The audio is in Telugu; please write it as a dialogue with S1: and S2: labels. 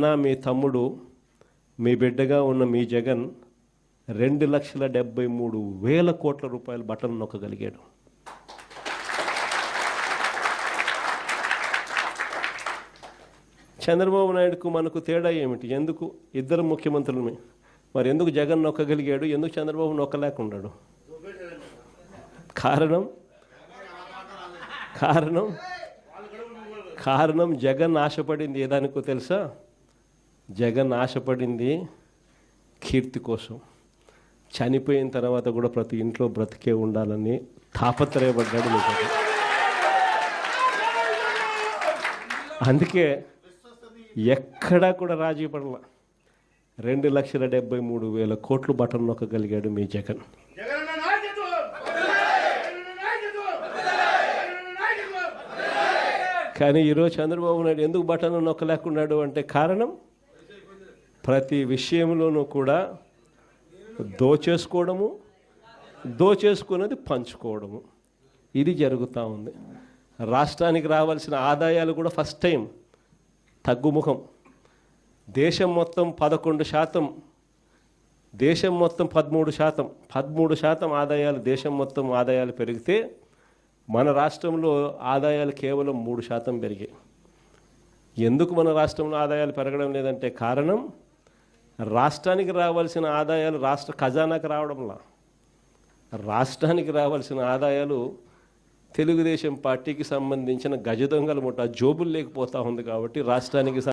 S1: నా మీ తమ్ముడు మీ బిడ్డగా ఉన్న మీ జగన్ రెండు లక్షల డెబ్బై మూడు వేల కోట్ల రూపాయల బటన్ నొక్కగలిగాడు. చంద్రబాబు నాయుడుకు మనకు తేడా ఏమిటి? ఎందుకు? ఇద్దరు ముఖ్యమంత్రులమే. మరి ఎందుకు జగన్ నొక్కగలిగాడు? ఎందుకు చంద్రబాబు నొక్కలేకున్నాడు కారణం? కారణం? కారణం జగన్ ఆశపడింది ఏదానికో తెలుసా? జగన్ ఆశపడింది కీర్తి కోసం. చనిపోయిన తర్వాత కూడా ప్రతి ఇంట్లో బ్రతికే ఉండాలని తాపత్రయపడ్డాడు మీ అందుకే ఎక్కడా కూడా రాజీ పడల. రెండు లక్షల డెబ్బై మూడు వేల కోట్లు బటన్ నొక్కగలిగాడు మీ జగన్. కానీ ఈరోజు చంద్రబాబు నాయుడు ఎందుకు బటన్ నొక్కలేకున్నాడు అంటే కారణం? ప్రతి విషయంలోనూ కూడా దోచేసుకోవడము దోచేసుకున్నది పంచుకోవడము. ఇది జరుగుతూ ఉంది. రాష్ట్రానికి రావాల్సిన ఆదాయాలు కూడా ఫస్ట్ టైం తగ్గుముఖం. దేశం మొత్తం పదకొండు శాతం దేశం మొత్తం పదమూడు శాతం పదమూడు శాతం ఆదాయాలు దేశం మొత్తం ఆదాయాలు పెరిగితే మన రాష్ట్రంలో ఆదాయాలు కేవలం మూడు శాతం పెరిగాయి. ఎందుకు మన రాష్ట్రంలో ఆదాయాలు పెరగడం లేదంటే కారణం రాష్ట్రానికి రావాల్సిన ఆదాయాలు రాష్ట్ర ఖజానాకి రావడంలా. రాష్ట్రానికి రావాల్సిన ఆదాయాలు తెలుగుదేశం పార్టీకి సంబంధించిన గజ దొంగల ముఠా జోబులు లేకపోతూ ఉంది కాబట్టి రాష్ట్రానికి